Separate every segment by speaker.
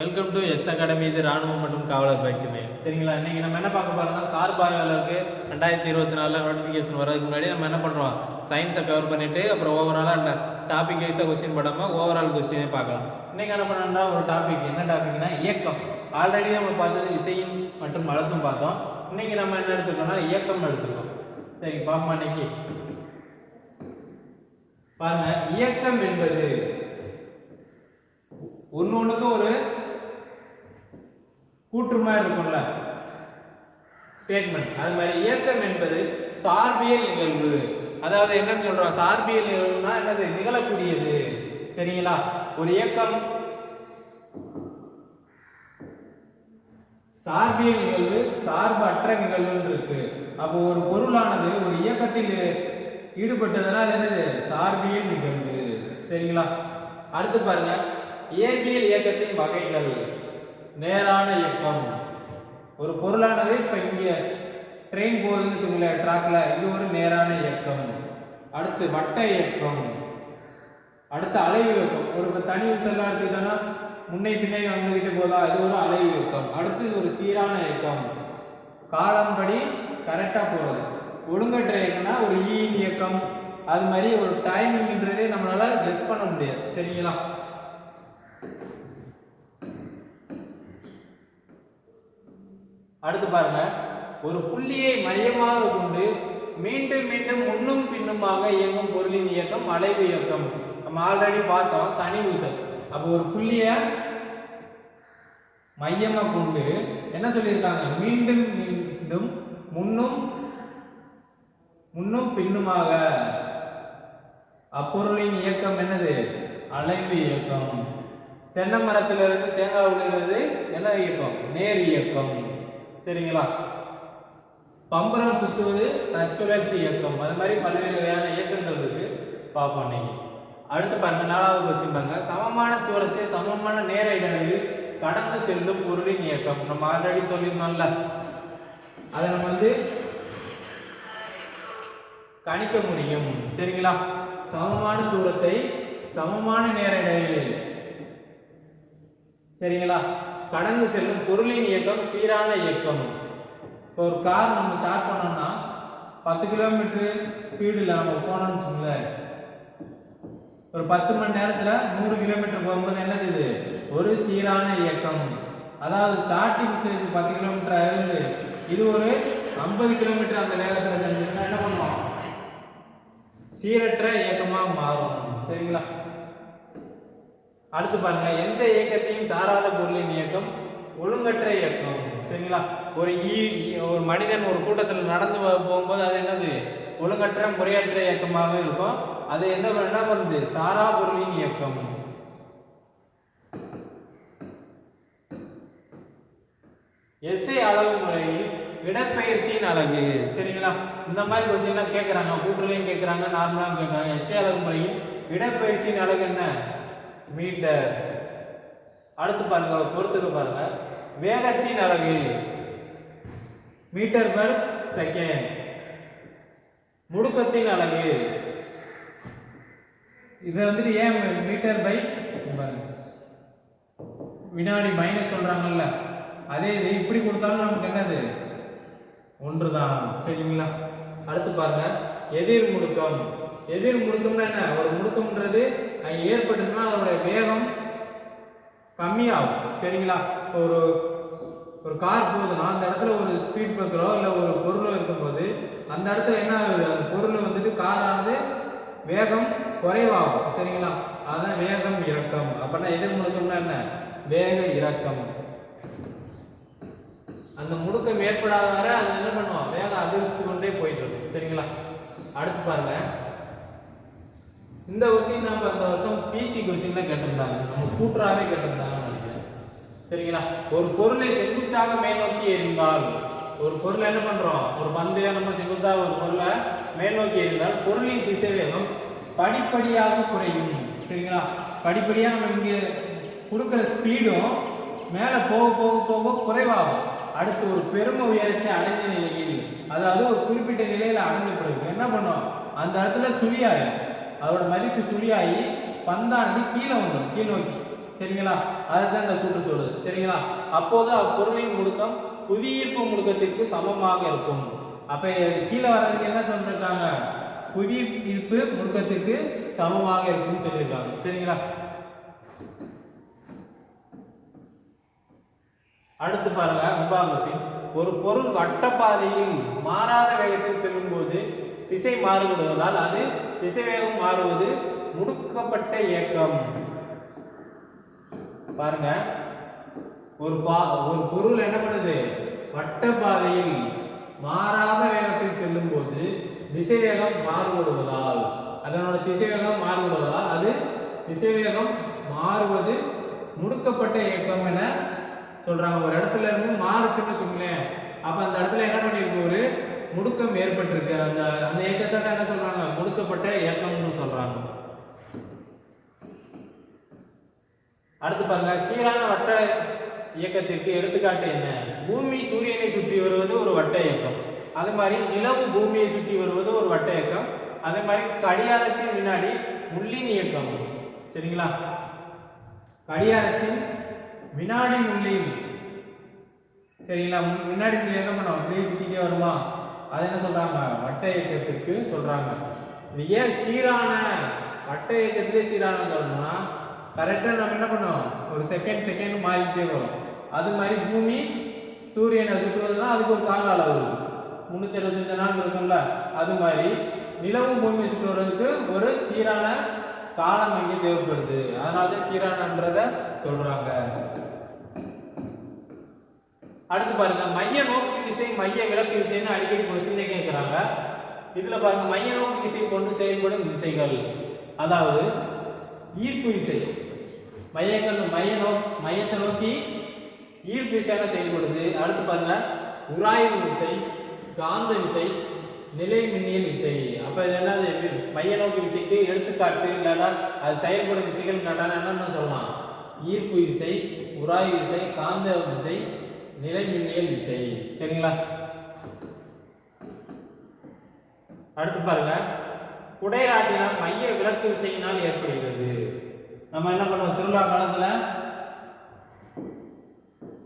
Speaker 1: Welcome to S academy இது ராணுவம் மற்றும் காவலர் பயிற்சி மையம் சரிங்களா? இன்னைக்கு நம்ம என்ன பார்க்க போறோம்னா சார்பாய்வாளருக்கு ரெண்டாயிரத்தி இருபத்தி நாலில் நோட்டிஃபிகேஷன் வரதுக்கு முன்னாடி நம்ம என்ன பண்ணுறோம் சயின்ஸை கவர் பண்ணிட்டு அப்புறம் ஓவராலாக டாபிக் வைஸாக கொஸ்டின் போடாமல் ஓவரால் கொஸ்டினே பார்க்கலாம். இன்னைக்கு என்ன பண்ணோம்னா ஒரு டாபிக் என்ன டாபிக்னா இயக்கம். ஆல்ரெடி நம்ம பார்த்தது விசையும் மற்றும் அழுத்தம் பார்த்தோம். இன்னைக்கு நம்ம என்ன எடுத்துக்கோம்னா இயக்கம் எடுத்துக்கோம் சரி பாப்பா இன்னைக்கு? பாருங்க இயக்கம் என்பது ஒன்று ஒன்றுக்கும் ஒரு கூற்று மாதிரி இருக்கும்ல. ஸ்டேட்மெண்ட் அது மாதிரி இயக்கம் என்பது சார்பியல் நிகழ்வு. அதாவது என்னன்னு சொல்றோம். சார்பியல் நிகழ்வுனா என்னது? நிகழக்கூடியது. சரிங்களா? ஒரு இயக்கம் சார்பியல் நிகழ்வு சார்பற்ற நிகழ்வுன்னு இருக்கு. அப்போ ஒரு பொருளானது ஒரு இயக்கத்தில் ஈடுபட்டதுன்னா அது என்னது? சார்பியல் நிகழ்வு. சரிங்களா? அடுத்து பாருங்க. இயற்பியல் இயக்கத்தின் வகைகள். நேரான இயக்கம். ஒரு பொருளானது இப்போ இங்கே ட்ரெயின் போகுதுன்னு வச்சுக்கோங்களேன் ட்ராக்ல இது ஒரு நேரான இயக்கம். அடுத்து வட்ட இயக்கம். அடுத்து அலைவு இயக்கம். ஒரு இப்போ தனி விசல்லாம் எடுத்துக்கிட்டோன்னா முன்னே பின்னே வந்துக்கிட்டு போதா அது ஒரு அலைவு இயக்கம். அடுத்து ஒரு சீரான இயக்கம். காலம்படி கரெக்டாக போகிறது ஒழுங்கற்ற இயக்கம்னா ஒரு e ஈயின் இயக்கம். அது மாதிரி ஒரு டைமிங்ன்றதே நம்மளால் கெஸ் பண்ண முடியாது. சரிங்களா? அடுத்து பாருங்க. ஒரு புள்ளியை மையமாக கொண்டு மீண்டும் மீண்டும் முன்னும் பின்னுமாக இயங்கும் பொருளின் இயக்கம் அலைவு இயக்கம். நம்ம ஆல்ரெடி பார்த்தோம் தனி ஊசல். அப்போ ஒரு புள்ளியை மையமாக கொண்டு என்ன சொல்லியிருக்காங்க? மீண்டும் மீண்டும் முன்னும் முன்னும் பின்னுமாக. அப்பொருளின் இயக்கம் என்னது? அலைவு இயக்கம். தென்னை மரத்திலிருந்து தேங்காய் விழுகிறது என்ன இயக்கம்? நேர் இயக்கம். சரிங்களா பம்பரம் சுற்றுவது தற்சுழற்சி இயக்கம். அது மாதிரி பல்வேறு வகையான இயக்கங்கள் இருக்கு. பார்ப்போம் நீங்க அடுத்து பாருங்க நாலாவது கொஸ்டின் பாருங்க. சமமான தூரத்தை சமமான நேர இடைவெளியில் கடந்து செல்லும் பொருளின் இயக்கம். நம்ம ஆல்ரெடி சொல்லியிருந்தோம்ல. அதை நம்ம வந்து கணிக்க முடியும். சரிங்களா? சமமான தூரத்தை சமமான நேர இடைவெளியில் சரிங்களா? கடந்து செல்லும் பொருளின் இயக்கம் சீரான இயக்கம். இப்போ ஒரு கார் நம்ம ஸ்டார்ட் பண்ணோம்னா பத்து கிலோமீட்டர் ஸ்பீடில் நம்ம போனோம்னு வச்சுங்களேன் ஒரு பத்து மணி நேரத்தில் நூறு கிலோமீட்டர் போகும்போது என்னது இது? ஒரு சீரான இயக்கம். அதாவது ஸ்டார்டிங் ஸ்டேஜ் பத்து கிலோமீட்டர் இருந்து இது ஒரு ஐம்பது கிலோமீட்டர் அந்த வேகத்தில் செஞ்சுன்னா என்ன பண்ணுவோம்? சீரற்ற இயக்கமாக மாறும். சரிங்களா? அடுத்து பாருங்க எந்த இயக்கத்தையும் சாராத பொருளின் இயக்கம் ஒழுங்கற்ற இயக்கம். சரிங்களா? ஒரு ஈ ஒரு மனிதன் ஒரு கூட்டத்தில் நடந்து போகும்போது அது என்னது? ஒழுங்கற்ற முறையற்ற இயக்கமாகவே இருக்கும். அது என்ன என்ன பண்ணுது? சாரா பொருளின் இயக்கம். எஸ்ஐ அளவு முறையில் இடப்பெயர்ச்சியின் அழகு சரிங்களா? இந்த மாதிரி கொஸ்டின்லாம் கேட்குறாங்க கூட்டுலையும் கேட்குறாங்க நார்மலாகவும் கேட்குறாங்க எஸ்ஐ அளவு முறையில் இடப்பெயர்ச்சியின் அழகு என்ன? மீட்டர் அடுத்து பாருங்க பொறுத்துக்கு பாருங்க. வேகத்தின் அளவு. மீட்டர் பர் செகண்ட் முடுக்கத்தின் அலகு இது வந்துட்டு ஏன் மீட்டர் பை வினாடி மைனஸ் சொல்றாங்கல்ல அதே இது இப்படி கொடுத்தாலும் நமக்கு என்னது? ஒன்று தான் சரிங்களா? அடுத்து பாருங்க எதிர் முடுக்கம். எதிர் முடுக்கம்னா என்ன? வந்து ஏற்பட்டுச்சுன்னா அதோட வேகம் கம்மியாகும். சரிங்களா? இப்போ ஒரு ஒரு கார் போகுதுன்னா அந்த இடத்துல ஒரு ஸ்பீட் பிரேக்கரோ இல்லை ஒரு பொருளோ இருக்கும்போது அந்த இடத்துல என்ன ஆகுது? அந்த பொருள் வந்துட்டு காரானது வேகம் குறைவாகும். சரிங்களா? அதான் வேகம் இறக்கம். அப்படின்னா எதிர் முடுக்கம்னா என்ன? வேக இறக்கம். அந்த முடுக்கம் ஏற்படாத வரை அது என்ன பண்ணுவோம் வேகம் அதிர்ச்சி கொண்டே போயிட்டு இருக்கும். சரிங்களா? அடுத்து பாருங்க. இந்த கொஸ்டின் நம்ம அந்த வருஷம் பிசி கொஸ்டின்ல கேட்டிருந்தாங்க. நம்ம கூட்டுறாவே கேட்டிருந்தாங்கன்னு நினைக்கிறேன். சரிங்களா? ஒரு பொருளை செங்குத்தாக மேல் நோக்கி எறிந்தால் ஒரு பொருளை என்ன பண்றோம்? ஒரு பந்தைய நம்ம செங்குத்தாக ஒரு பொருளை மேல் நோக்கி எறிந்தால் பொருளின் திசைவேகம் படிப்படியாக குறையும். சரிங்களா? படிப்படியாக நம்ம இங்கே கொடுக்குற ஸ்பீடும் மேலே போக போக போக குறைவாகும். அடுத்து ஒரு பெரும உயரத்தை அடைந்த நிலையில் அதாவது ஒரு குறிப்பிட்ட நிலையில் அடைஞ்ச பிறகு என்ன பண்ணும்? அந்த இடத்துல சுழியாயிரும். அதோட மதிப்பு சுழியாகி பந்தானது கீழே வந்துடும் கீழ் நோக்கி. சரிங்களா? அதுதான் இந்த கூற்று சொல்லுது. சரிங்களா? அப்போது அப்பொருளின் முடுக்கம் புவியீர்ப்பு முடுக்கத்திற்கு சமமாக இருக்கும். அப்போ கீழே வர்றதுக்கு என்ன சொல்லிருக்காங்க? புவியீர்ப்பு முடுக்கத்திற்கு சமமாக இருக்கும்னு சொல்லியிருக்காங்க சரிங்களா? அடுத்து பாருங்க ஒன்பதாம் ஒரு பொருள் வட்டப்பாதையில் மாறாத வேகத்தில் செல்லும்போது திசை மாறுபடுவதால் அது திசைவேகம் மாறுவது முடுக்கப்பட்ட இயக்கம். பாருங்க. ஒரு பா ஒரு பொருள் என்ன பண்ணுது? வட்டப்பாதையில் மாறாத வேகத்தில் செல்லும்போது திசைவேகம் மாறுபடுவதால் அதனோட திசைவேகம் மாறுபடுவதால் அது திசைவேகம் மாறுவது முடுக்கப்பட்ட இயக்கம் என சொல்றாங்க. ஒரு இடத்துல இருந்து மாறுச்சுன்னு வச்சுக்கோங்களேன். அப்ப அந்த இடத்துல என்ன பண்ணிருக்கு ஒரு முடுக்கம் ஏற்பட்டிருக்கு. அந்த அந்த இயக்கத்தை தான் என்ன சொல்றாங்க? முடுக்கப்பட்ட இயக்கம்னு சொல்றாங்க. அடுத்து பாருங்க சீரான வட்ட இயக்கத்திற்கு எடுத்துக்காட்டு என்ன? பூமி சூரியனை சுற்றி வருவது ஒரு வட்ட இயக்கம். அதே மாதிரி நிலவு பூமியை சுற்றி வருவது ஒரு வட்ட இயக்கம். அதே மாதிரி கடியாரத்தின் வினாடி முள்ளின் இயக்கம். சரிங்களா? கடியாரத்தின் வினாடி முள்ளின் சரிங்களா? வினாடி முள்ளி என்ன பண்ணுவோம் அப்படியே சுத்திட்டே வருமா? அதை என்ன சொல்றாங்க? வட்ட இயக்கத்திற்கு சொல்றாங்க. இது ஏன் சீரான வட்ட இயக்கத்திலே சீரான சொல்லணும்னா கரெக்டாக நம்ம என்ன பண்ணுவோம்? ஒரு செகண்ட் செகண்ட் மாறிக்கிட்டே வரும் அது மாதிரி பூமி சூரியனை சுற்றுவதுனா அதுக்கு ஒரு கால அளவு இருக்கு. முந்நூற்றி எழுபத்தஞ்சு நாள் இருக்கும்ல அது மாதிரி நிலவும் பூமி சுற்றுவதற்கு ஒரு சீரான காலம் இங்கே தேவைப்படுது. அதனால தான் சீரானன்றதை சொல்கிறாங்க அடுத்து பாருங்க மைய நோக்கு விசை மைய விளக்கு விசைன்னு அடிக்கடி கொஸ்டினே கேட்குறாங்க இதுல பாருங்க மைய நோக்கு விசை கொண்டு செயல்படும் விசைகள். அதாவது ஈர்ப்பு விசை. மையங்கள் மைய நோ மையத்தை நோக்கி ஈர்ப்பு விசையாக செயல்படுது. அடுத்து பாருங்க உராய்வு விசை காந்த விசை நிலை மின்னியல் விசை. அப்போ இது என்னது? மைய நோக்கு விசைக்கு எடுத்துக்காட்டு இல்லைன்னா அது செயல்படும் விசைகள் கேட்டால் என்னன்னு சொல்லலாம். ஈர்ப்பு விசை உராய்வு விசை காந்த விசை நிலை மின்னியல் விசை. சரிங்களா? அடுத்து பாருங்க. குடைராட்டினம் மைய விளக்கு விசையினால் ஏற்படுகிறது. நம்ம என்ன பண்ணுவோம்? திருவிழா காலத்தில்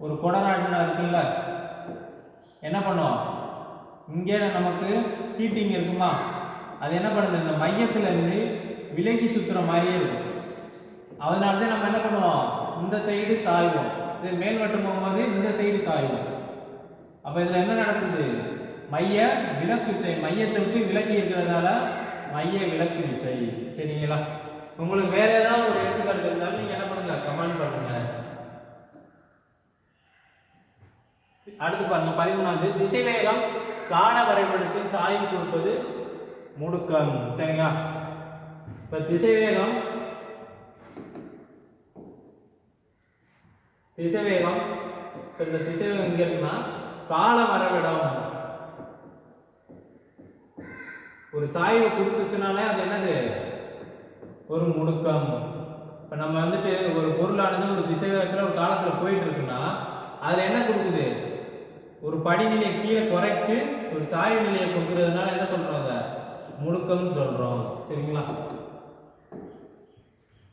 Speaker 1: ஒரு குடநாட்டினா இருக்குல்ல என்ன பண்ணுவோம்? இங்கே நமக்கு சீட்டிங் இருக்குமா? அது என்ன பண்ணுது? இந்த மையத்தில் இருந்து விலகி சுற்றுற மாதிரியே இருக்கும். அதனால தான் நம்ம என்ன பண்ணுவோம்? இந்த சைடு சாய்வோம். இது மேல் வட்டம் போகும்போது இந்த சைடு சாயும் அப்போ இதில் என்ன நடக்குது? மைய விலக்கு விசை மையத்தை விட்டு விலக்கி இருக்கிறதுனால மைய விளக்கு விசை. சரிங்களா? உங்களுக்கு வேற ஏதாவது ஒரு எடுத்துக்காட்டு இருந்தாலும் நீங்கள் என்ன பண்ணுங்க? கமெண்ட் பண்ணுங்க. அடுத்து பாருங்க பதிமூணாவது. திசைவேகம் காண வரைபடத்தின் சாய்வு கொடுப்பது முடுக்கம். சரிங்களா? இப்போ திசைவேகம் திசைவேகம். இப்போ இந்த திசைவேகம் எங்க இருக்குன்னா கால வரைபடம் ஒரு சாய்வு கொடுத்துச்சுனாலே அது என்னது? ஒரு முடுக்கம். இப்போ நம்ம வந்துட்டு ஒரு பொருளானது ஒரு திசைவேகத்தில் ஒரு காலத்தில் போயிட்டு இருக்குன்னா அதில் என்ன கொடுக்குது? ஒரு படிநிலையை கீழே குறைச்சி ஒரு சாய்வு நிலையை கொடுக்கறதுனால என்ன சொல்கிறோம் அதை? முடுக்கம்னு சொல்கிறோம் சரிங்களா?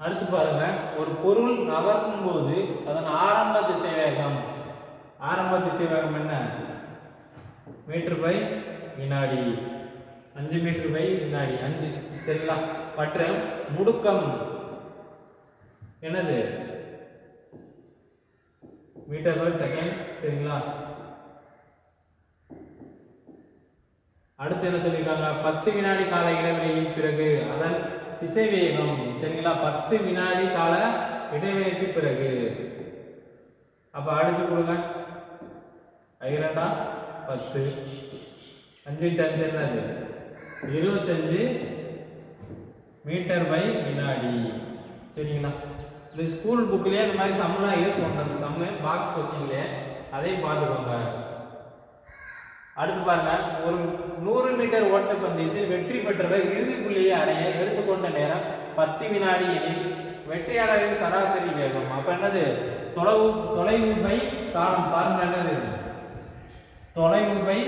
Speaker 1: அடுத்து பாருங்க ஒரு பொருள் நகர்த்தும் போது அதன் ஆரம்ப திசைவேகம். ஆரம்ப திசைவேகம் என்ன? மீட்டர் பை வினாடி. அஞ்சு மீட்டர் பை வினாடி. அஞ்சு சரிங்களா? மற்றும் முடுக்கம். என்னது? மீட்டர் பர் செகண்ட் சரிங்களா? அடுத்து என்ன சொல்லியிருக்காங்க? பத்து வினாடி கால இடைவெளியின் பிறகு அதன் திசைவேகம் சரிங்களா? பத்து வினாடி கால இடைவெளிக்கு பிறகு. அப்போ அடிச்சு கொடுங்க. ஐரண்டா பத்து. அஞ்சு இன்ட்டு அஞ்சு என்னது? இருபத்தஞ்சு மீட்டர் பை வினாடி. சரிங்களா? இந்த ஸ்கூல் புக்லேயே இந்த மாதிரி சம்லாம் இருக்கும் அந்த சம்மு பாக்ஸ் கொஸ்டின்லேயே அதையும் பார்த்துக்கோங்க. அடுத்து பாருங்க ஒரு நூறு மீட்டர் ஓட்டப்பந்தயத்தில் வெற்றி பெற்றவர் இறுதி புள்ளியை அடைய எடுத்துக்கொண்ட நேரம் பத்து வினாடி எனில் வெற்றியாளரின் சராசரி வேகம். அப்ப என்னது? தொலைவு தொலைவுமை காலம் பாருங்க என்னது? தொலைவுமை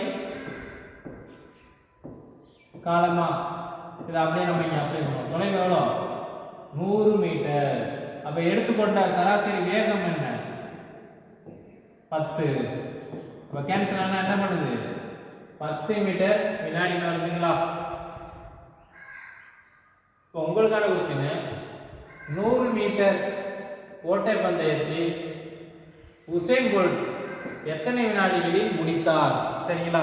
Speaker 1: காலமா? இதை அப்படியே நம்ம இங்கே அப்ளை பண்ணுவோம் தொலைவு எவ்வளோ? நூறு மீட்டர். அப்போ எடுத்துக்கொண்ட சராசரி வேகம் என்ன? பத்து. இப்போ கேன்சல் ஆனால் என்ன பண்ணுது? பத்து மீட்டர் வினாடி வருதுங்களா இப்போ உங்களுக்கான கொஸ்டின் நூறு மீட்டர் ஓட்டை பந்தயத்தில் உசேன் போல்ட் எத்தனை வினாடிகளில் முடித்தார்? சரிங்களா?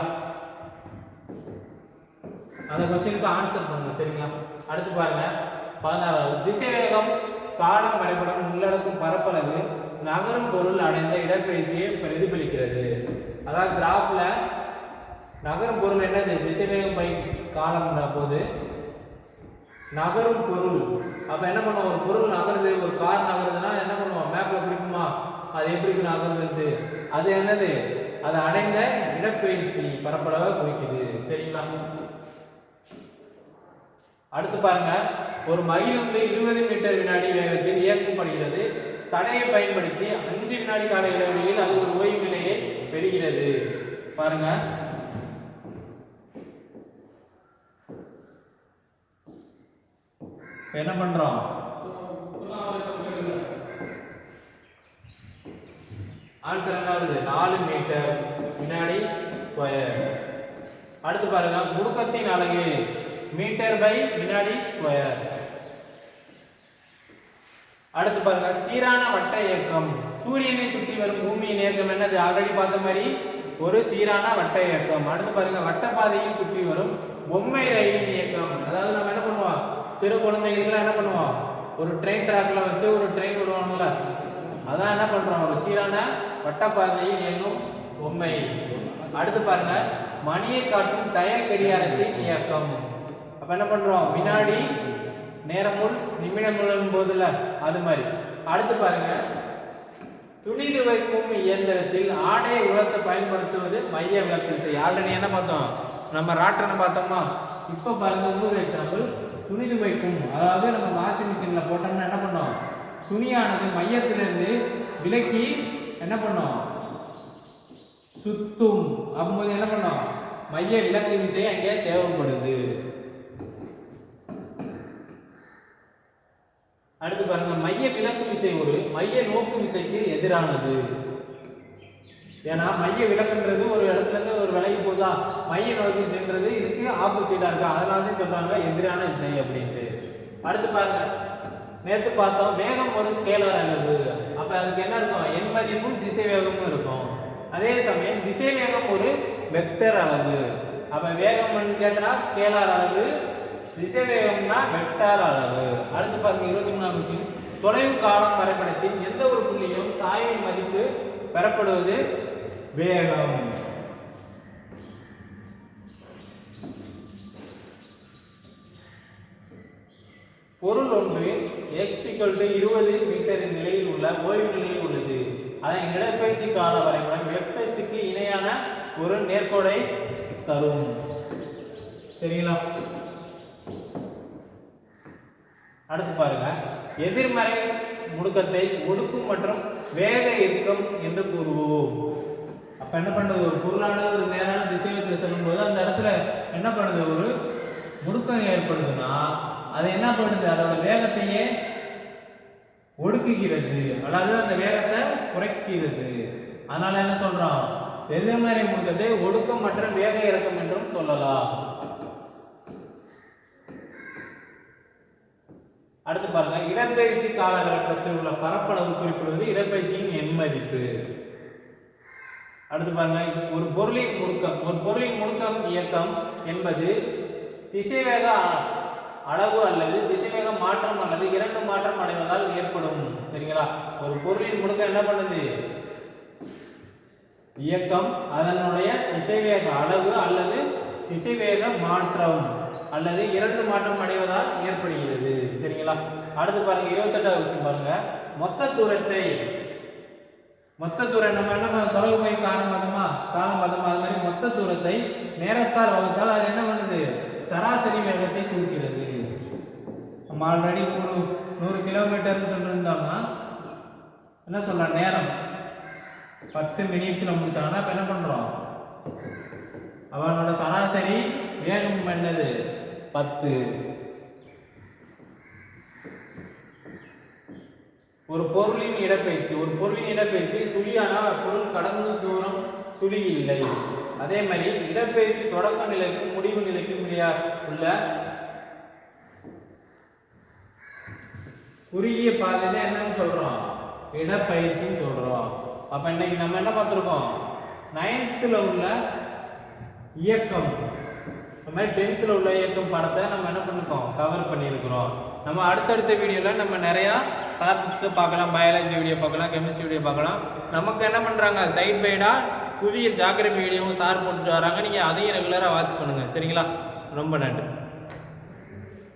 Speaker 1: அந்த கொஸ்டினுக்கு ஆன்சர் பண்ணுங்க சரிங்களா? அடுத்து பாருங்க. பதினாறாவது திசைவேகம் காலம் வரைபடம் உள்ளடக்கும் பரப்பளவு நகரும் பொருள் அடைந்த இடப்பெயர்ச்சியை பிரதிபலிக்கிறது. அதாவது கிராஃபில் நகரும் பொருள் என்னது? திசைவேகம் பை காலம்ன்ற போது நகரும் பொருள். அப்போ என்ன பண்ணுவோம்? ஒரு பொருள் நகருது ஒரு கார் நகருதுன்னா என்ன பண்ணுவோம்? மேப்பில் குறிக்குமா? அது எப்படி நகருதுன்ட்டு அது என்னது? அது அடைந்த இடப்பெயர்ச்சி பரப்பளவை குறிக்குது. சரிங்களா? அடுத்து பாருங்க. ஒரு மயில் வந்து இருபது மீட்டர் வினாடி வேகத்தில் இயக்கப்படுகிறது. தடையை பயன்படுத்தி அஞ்சு வினாடி கால இடைவெளியில் அது ஒரு ஓய்வு நிலையை பெறுகிறது. பாருங்க. என்ன பண்றோம்? ஆன்சர் என்ன வருது நாலு மீட்டர் வினாடி ஸ்கொயர் அடுத்து பாருங்க. முடுக்கத்தின் அழகு மீட்டர் பை வினாடி ஸ்கொயர் அடுத்து பாருங்க. சீரான வட்ட இயக்கம். சூரியனை சுற்றி வரும் பூமியின் இயக்கம் என்னது? ஆல்ரெடி பார்த்த மாதிரி ஒரு சீரான வட்ட இயக்கம். அடுத்து பாருங்க. வட்டப்பாதையில் சுற்றி வரும் பொம்மை ரயிலின் இயக்கம். அதாவது நம்ம என்ன பண்ணுவோம்? சிறு குழந்தைகளுக்குலாம் என்ன பண்ணுவோம்? ஒரு ட்ரெயின் ட்ராக்ல வச்சு ஒரு ட்ரெயின் விடுவாங்கல்ல அதான் என்ன பண்றோம்? ஒரு சீரான வட்டப்பாதையில் இயங்கும் பொம்மை. அடுத்து பாருங்க. மணியை காட்டும் டயர் கடிகாரத்தின் இயக்கம். அப்ப என்ன பண்றோம்? வினாடி நேரமுள் நிமிடமுள்ளும் போதுல. அது மாதிரி. அடுத்து பாருங்க. துணி துவைக்கும் இயந்திரத்தில் ஆடையை உலர்த்த பயன்படுத்துவது மைய விளக்கு விசை ஆல்ரெடி என்ன பார்த்தோம்? நம்ம ராட்டனை பார்த்தோமா? இப்போ பாருங்க இன்னொரு எக்ஸாம்பிள் துணி துவைக்கும் அதாவது நம்ம வாஷிங் மிஷினில் போட்டோம்னா என்ன பண்ணோம்? துணியானது மையத்திலிருந்து விலக்கி என்ன பண்ணோம்? சுத்தும். அப்போது என்ன பண்ணோம்? மைய விலக்கு விசை அங்கே தேவைப்படுது. அடுத்து பாருங்க. மைய விலக்கு விசை ஒரு மைய நோக்கு விசைக்கு எதிரானது. ஏன்னா மைய விளக்குன்றது ஒரு இடத்துலேருந்து ஒரு விலைக்கு போதா மைய நோக்கி சென்றது இதுக்கு ஆப்போசிட்டாக இருக்குது அதனால தான் சொல்கிறாங்க எதிரான விசை அப்படின்ட்டு. அடுத்து பாருங்க. நேற்று பார்த்தோம் வேகம் ஒரு ஸ்கேலார் அளவு அப்போ அதுக்கு என்ன இருக்கும்? எண் மதிப்பும் திசை வேகமும் இருக்கும். அதே சமயம் திசை வேகம் ஒரு வெக்டர் அளவு. அப்போ வேகம் கேட்டால் ஸ்கேலார் அளவு. திசை வேகம்னா வெக்டார் அளவு. அடுத்து பாருங்க இருபத்தி மூணாம் விஷயம். தொலைவு காலம் வரைபடத்தில் எந்த ஒரு புள்ளியும் சாய்வின் மதிப்பு பெறப்படுவது வேகம். பொருள் ஒன்று எக்ஸ் டு இருபது மீட்டரின் நிலையில் உள்ள ஓய்வு நிலையில் உள்ளது. அதன் இடப்பயிற்சி கால வரைபடம் எக்ஸ் அச்சுக்கு இணையான ஒரு நேர்கோடை தரும். சரிங்களா? அடுத்து பாருங்க. எதிர்மறை முடுக்கத்தை ஒடுக்கும் மற்றும் வேக இறுக்கம் என்று கூறுவோம். என்ன பண்ணுது ஒரு பொருளானது ஒரு நேரான திசையத்தில் செல்லும்போது அந்த இடத்துல என்ன பண்ணுது? ஒரு முடுக்கம் ஏற்படுதுன்னா அது என்ன பண்ணுது? அதோட வேகத்தையே ஒடுக்குகிறது. அதாவது அந்த வேகத்தை குறைக்கிறது. அதனால என்ன சொல்றோம் எதிர்மறை முடுக்கத்தை ஒடுக்கம் மற்றும் வேக இறக்கம் என்றும் சொல்லலாம். அடுத்து பாருங்க. இடப்பெயர்ச்சி காலகட்டத்தில் உள்ள பரப்பளவு குறிப்பிடுவது இடப்பெயர்ச்சியின் எண் மதிப்பு அடுத்து பாருங்க ஒரு பொருளின் முடுக்கம். ஒரு பொருளின் முடுக்கம் இயக்கம் என்பது திசைவேக அ- அளவு அல்லது திசைவேக மாற்றம் அல்லது இரண்டு மாற்றம் அடைவதால் ஏற்படும். சரிங்களா? ஒரு பொருளின் முடுக்கம் என்ன பண்ணுது? இயக்கம். அதனுடைய திசைவேக அளவு அல்லது திசைவேக மாற்றம் அல்லது இரண்டு மாற்றம் அடைவதால் ஏற்படுகிறது. சரிங்களா? அடுத்து பாருங்க இருபத்தெட்டாவது விஷயம் பாருங்க. மொத்த தூரத்தை மொத்த தூரம் நம்ம என்ன பண்ணோம்? தொலைவு போய் காலம் பார்த்தோமா காலம் அது மாதிரி மொத்த தூரத்தை நேரத்தால் வகுத்தால் அது என்ன பண்ணுது? சராசரி வேகத்தை குறிக்கிறது. நம்ம ஆல்ரெடி ஒரு நூறு கிலோமீட்டர்னு சொல்லியிருந்தோம்னா என்ன சொல்லலாம்? நேரம். பத்து மினிட்ஸில் முடிச்சாங்கன்னா இப்போ என்ன பண்ணுறோம் அவனோட சராசரி வேகம் என்னது? பத்து. ஒரு பொருளின் இடப்பெயர்ச்சி ஒரு பொருளின் இடப்பெயர்ச்சி சுழியானால் அப்பொருள் கடந்து தூரம் சுழி இல்லை. அதே மாதிரி இடப்பெயர்ச்சி தொடக்க நிலைக்கும் முடிவு நிலைக்கும் இடையா உள்ள குறுகிய பாதையில என்னன்னு சொல்றோம்? இடப்பயிற்சின்னு சொல்றோம். அப்ப இன்னைக்கு நம்ம என்ன பார்த்துருக்கோம்? நைன்த்தில் உள்ள இயக்கம். இந்த மாதிரி டென்த்தில் உள்ள இயக்கம் படத்தை நம்ம என்ன பண்ணிருக்கோம்? கவர் பண்ணியிருக்கிறோம். நம்ம அடுத்தடுத்த வீடியோவில் நம்ம நிறையா டாபிக்ஸை பார்க்கலாம் பயாலஜி வீடியோ பார்க்கலாம் கெமிஸ்ட்ரி வீடியோ பார்க்கலாம். நமக்கு என்ன பண்ணுறாங்க சைட் பைடாக புவியியல் ஜாக்கிரபி வீடியோவும் சார் போட்டுட்டு வராங்க. நீங்கள் அதையும் ரெகுலராக வாட்ச் பண்ணுங்கள் சரிங்களா? ரொம்ப நன்றி.